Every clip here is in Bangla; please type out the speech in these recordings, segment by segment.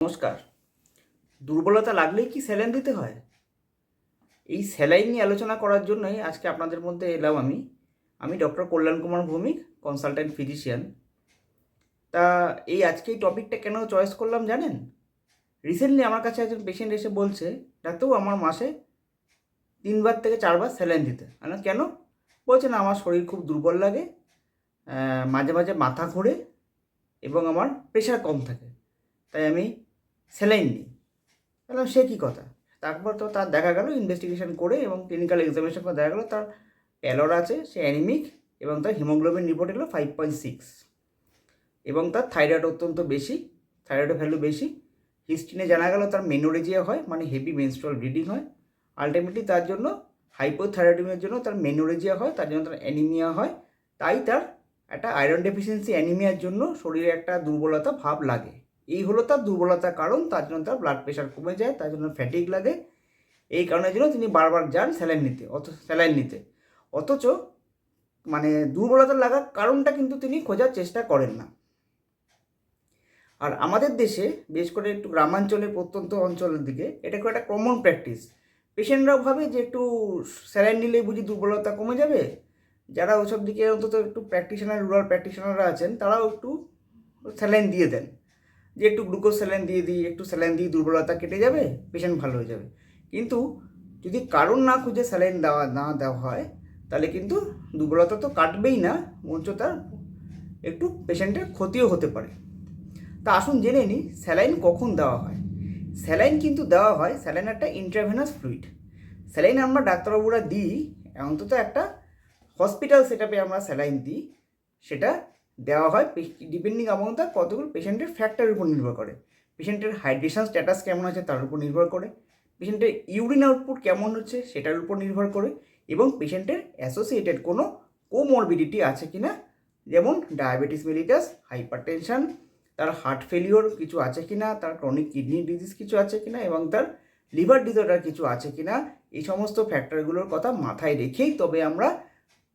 নমস্কার। দুর্বলতা লাগলেই কি স্যালাইন দিতে হয়? এই স্যালাইন নিয়ে আলোচনা করার জন্যই আজকে আপনাদের মধ্যে এলাম আমি। আমি doctor Kalyan Kumar Bhowmik consultant physician তা এই আজকে এই টপিকটা কেন চয়েস করলাম জানেন? রিসেন্টলি আমার কাছে একজন পেশেন্ট এসে বলছে, ডাক্তারবাবু, আমার মাসে তিনবার থেকে চারবার স্যালাইন দিতে। আমি কেন? বলছে, না, আমার শরীর খুব দুর্বল লাগে মাঝে মাঝে মাথা ঘোরে এবং আমার প্রেশার কম থাকে। তাই আমি স্যালাইন নিই বললাম, সে কী কথা? তারপর তো তার দেখা গেল ইনভেস্টিগেশন করে এবং ক্লিনিক্যাল এক্সামিনেশন করে দেখা গেলো, তার প্যালোর আছে, সে অ্যানিমিক এবং তার হিমোগ্লোবিন রিপোর্ট এলো ফাইভ পয়েন্ট সিক্স এবং তার থাইরয়েড অত্যন্ত বেশি থাইরয়েডের ভ্যালু বেশি। হিস্ট্রিনে জানা গেল তার মেনোরেজিয়া হয় মানে হেভি মেনস্ট্রুয়াল ব্লিডিং হয়। আলটিমেটলি তার জন্য হাইপোথাইরয়েডিমের জন্য তার মেনোরেজিয়া হয়, তার জন্য তার অ্যানিমিয়া হয়। তাই তার একটা আয়রন ডেফিসিয়েন্সি অ্যানিমিয়ার জন্য শরীরে একটা দুর্বলতা ভাব লাগে। এই হলো তার দুর্বলতার কারণ, তার জন্য তার ব্লাড প্রেশার কমে যায়, তার জন্য ফ্যাটিক লাগে। এই কারণের জন্য তিনি বারবার যান স্যালাইন নিতে অত স্যালাইন নিতে। অথচ মানে দুর্বলতা লাগার কারণটা কিন্তু তিনি খোঁজার চেষ্টা করেন না। আর আমাদের দেশে, বিশেষ করে একটু গ্রামাঞ্চলে প্রত্যন্ত অঞ্চলের দিকে, এটা একটা কমন প্র্যাকটিস পেশেন্টরাও ভাবে যে একটু স্যালাইন নিলেই বুঝি দুর্বলতা কমে যাবে। যারা ওসব দিকে অন্তত একটু প্র্যাকটিশনার রুরাল প্র্যাকটিশনাররা আছেন, তারাও একটু স্যালাইন দিয়ে দেন। যে একটু গ্লুকোজ স্যালাইন দিয়ে দিই, একটু স্যালাইন দিয়ে দুর্বলতা কেটে যাবে পেশেন্ট ভালো হয়ে যাবে। কিন্তু যদি কারণ না খুঁজে স্যালাইন দেওয়া, না দেওয়া হয়, তাহলে কিন্তু দুর্বলতা তো কাটবেই না বরঞ্চ তার একটু পেশেন্টের ক্ষতিও হতে পারে। তা আসুন জেনে নিই, স্যালাইন কখন দেওয়া হয়? স্যালাইন কিন্তু দেওয়া হয়, স্যালাইন একটা ইন্ট্রাভেনাস ফ্লুইড স্যালাইন আমরা ডাক্তারবাবুরা দিই, অন্তত একটা হসপিটাল সেট আমরা স্যালাইন দিই, সেটা দেওয়া হয় ডিপেন্ডিং আমন তার কতগুলো পেশেন্টের ফ্যাক্টরের উপর নির্ভর করে। পেশেন্টের হাইড্রেশন স্ট্যাটাস কেমন আছে তার উপর নির্ভর করে। পেশেন্টের ইউরিন আউটপুট কেমন হচ্ছে সেটার উপর নির্ভর করে এবং পেশেন্টের অ্যাসোসিয়েটেড কোনো কোমরবিডিটি আছে কি না যেমন ডায়াবেটিস মেলিটাস হাইপার টেনশন তার হার্ট ফেলিওর কিছু আছে কি না তার ক্রনিক কিডনি ডিজিজ কিছু আছে কি না এবং তার লিভার ডিসঅর্ডার কিছু আছে কি না এই সমস্ত ফ্যাক্টরগুলোর কথা মাথায় রেখেই তবে আমরা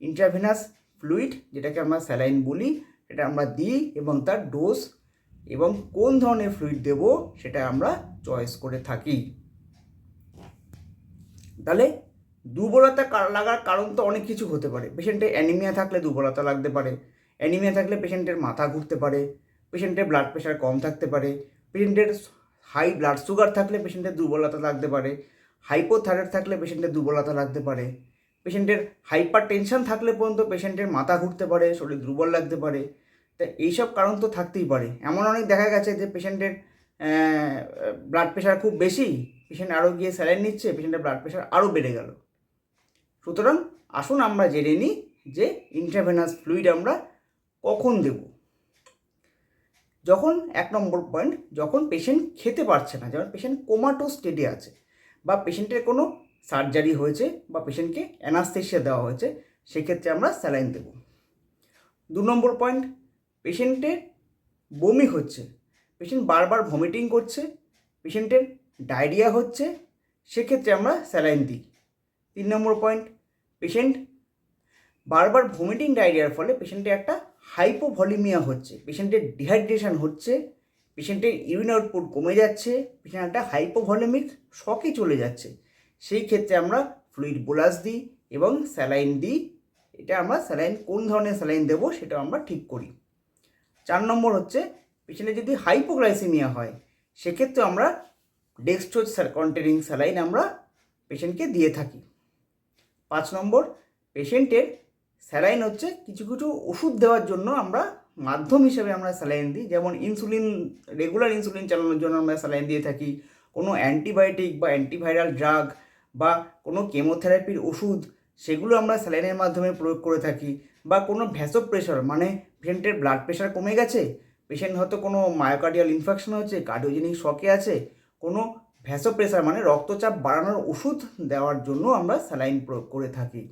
ইন্ট্রাভেনাস ফ্লুইড যেটাকে আমরা স্যালাইন বলি সেটা আমরা দিই এবং তার ডোজ এবং কোন ধরনের ফ্লুইড দেব সেটা আমরা চয়েস করে থাকি। তাহলে দুর্বলতা লাগার কারণ তো অনেক কিছু হতে পারে। পেশেন্টের অ্যানিমিয়া থাকলে দুর্বলতা লাগতে পারে। অ্যানিমিয়া থাকলে পেশেন্টের মাথা ঘুরতে পারে। পেশেন্টের ব্লাড প্রেশার কম থাকতে পারে। পেশেন্টের হাই ব্লাড সুগার থাকলে পেশেন্টের দুর্বলতা লাগতে পারে। হাইপোথাইরয়েড থাকলে পেশেন্টের দুর্বলতা লাগতে পারে। পেশেন্টের হাইপার টেনশন থাকলে পর্যন্ত পেশেন্টের মাথা ঘুরতে পারে, শরীর দুর্বল লাগতে পারে। তা এইসব কারণ তো থাকতেই পারে। এমন অনেক দেখা গেছে যে পেশেন্টের ব্লাড প্রেশার খুব বেশি পেশেন্ট আরও গিয়ে স্যালাইন নিচ্ছে পেশেন্টের ব্লাড প্রেশার আরও বেড়ে গেল। সুতরাং আসুন আমরা জেনে নিই যে ইন্ট্রাভেনাস ফ্লুইড আমরা কখন দেব। যখন, এক নম্বর পয়েন্ট যখন পেশেন্ট খেতে পারছে না যেমন পেশেন্ট কোমাটো স্টেডে আছে, বা পেশেন্টের কোনো সার্জারি হয়েছে বা পেশেন্টকে অ্যানাস্থেশিয়া দেওয়া হয়েছে, সেক্ষেত্রে আমরা স্যালাইন দেব। দু নম্বর পয়েন্ট, পেশেন্টের বমি হচ্ছে, পেশেন্ট বারবার ভমিটিং করছে, পেশেন্টের ডায়রিয়া হচ্ছে, সেক্ষেত্রে আমরা স্যালাইন দিই। তিন নম্বর পয়েন্ট, পেশেন্ট বারবার ভমিটিং ডায়রিয়ার ফলে পেশেন্টের একটা হাইপোভলিমিয়া হচ্ছে, পেশেন্টের ডিহাইড্রেশন হচ্ছে, পেশেন্টের ইউরিন আউটপুট কমে যাচ্ছে পেশেন্ট একটা হাইপোভলিমিক শকে চলে যাচ্ছে। সেই ক্ষেত্রে আমরা ফ্লুইড বোলাস দিই এবং স্যালাইন দিই। এটা আমরা স্যালাইন কোন ধরনের স্যালাইন দেবো সেটা আমরা ঠিক করি। চার নম্বর হচ্ছে পেশেন্টের যদি হাইপোগ্লাইসেমিয়া হয়, সেক্ষেত্রে আমরা ডেক্সট্রোজ কন্টেনিং স্যালাইন আমরা পেশেন্টকে দিয়ে থাকি। পাঁচ নম্বর পেশেন্টের স্যালাইন হচ্ছে কিছু কিছু ওষুধ দেওয়ার জন্য আমরা মাধ্যম হিসেবে আমরা স্যালাইন দিই। যেমন ইনসুলিন রেগুলার ইনসুলিন চালানোর জন্য আমরা স্যালাইন দিয়ে থাকি। কোনো অ্যান্টিবায়োটিক বা অ্যান্টিভাইরাল ড্রাগ বা কোনো কেমোথেরাপির ওষুধ, সেগুলো আমরা স্যালাইনের মাধ্যমে প্রয়োগ করে থাকি। বা কোনো ভ্যাসো প্রেশার মানে পেশেন্টের ব্লাড প্রেশার কমে গেছে, পেশেন্ট হয়তো কোনো মায়োকার্ডিয়াল ইনফেকশন হচ্ছে কার্ডিওজেনিক শকে আছে, কোনো ভ্যাসো প্রেশার মানে রক্তচাপ বাড়ানোর ওষুধ দেওয়ার জন্য আমরা স্যালাইন প্রয়োগ করে থাকি।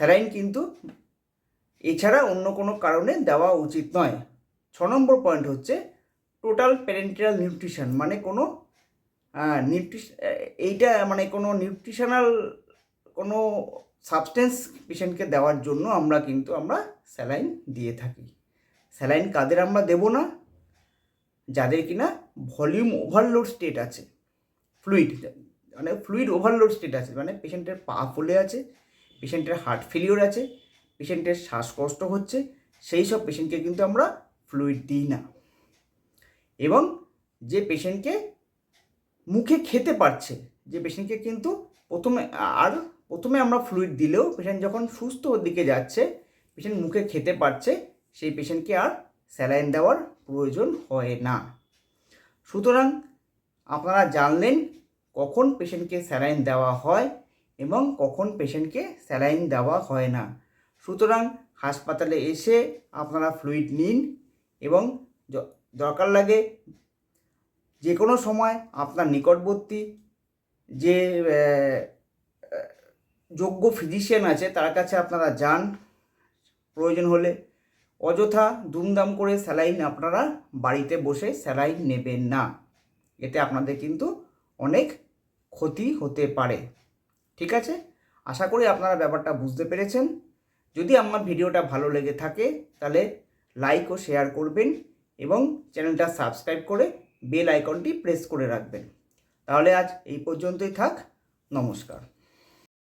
স্যালাইন কিন্তু এছাড়া অন্য কোনো কারণে দেওয়া উচিত নয়। ছ নম্বর পয়েন্ট হচ্ছে টোটাল প্যারেন্টাল নিউট্রিশন মানে কোনো নিউট্রিশ এইটা মানে কোনো নিউট্রিশনাল কোনো সাবস্টেন্স পেশেন্টকে দেওয়ার জন্য আমরা কিন্তু আমরা স্যালাইন দিয়ে থাকি। স্যালাইন কাদের আমরা দেব না? যাদের কিনা ভলিউম ওভারলোড স্টেট আছে। ফ্লুইড মানে ফ্লুইড ওভারলোড স্টেট আছে মানে পেশেন্টের পা ফুলে আছে পেশেন্টের হার্ট ফেলিওর আছে পেশেন্টের শ্বাসকষ্ট হচ্ছে, সেই সব পেশেন্টকে কিন্তু আমরা ফ্লুইড দিই না। এবং যে পেশেন্টকে মুখে খেতে পারছে যে পেশেন্টকে কিন্তু প্রথমে, আর প্রথমে আমরা ফ্লুইড দিলেও পেশেন্ট যখন সুস্থ দিকে যাচ্ছে পেশেন্ট মুখে খেতে পারছে, সেই পেশেন্টকে আর স্যালাইন দেওয়ার প্রয়োজন হয় না। সুতরাং আপনারা জানলেন কখন পেশেন্টকে স্যালাইন দেওয়া হয় এবং কখন পেশেন্টকে স্যালাইন দেওয়া হয় না। সুতরাং হাসপাতালে এসে আপনারা ফ্লুইড নিন এবং দরকার লাগে যে কোনো সময় আপনার নিকটবর্তী যে যোগ্য ফিজিশিয়ান আছে, তার কাছে আপনারা যান। প্রয়োজন হলে অযথা দুমদাম করে স্যালাইন আপনারা বাড়িতে বসে স্যালাইন নেবেন না। এতে আপনাদের কিন্তু অনেক ক্ষতি হতে পারে। ঠিক আছে? আশা করি আপনারা ব্যাপারটা বুঝতে পেরেছেন। যদি আমার ভিডিওটা ভালো লেগে থাকে, তাহলে লাইক ও শেয়ার করবেন এবং চ্যানেলটা সাবস্ক্রাইব করে বেল আইকনটি প্রেস করে রাখবেন। তাহলে আজ এই পর্যন্তই থাক। নমস্কার।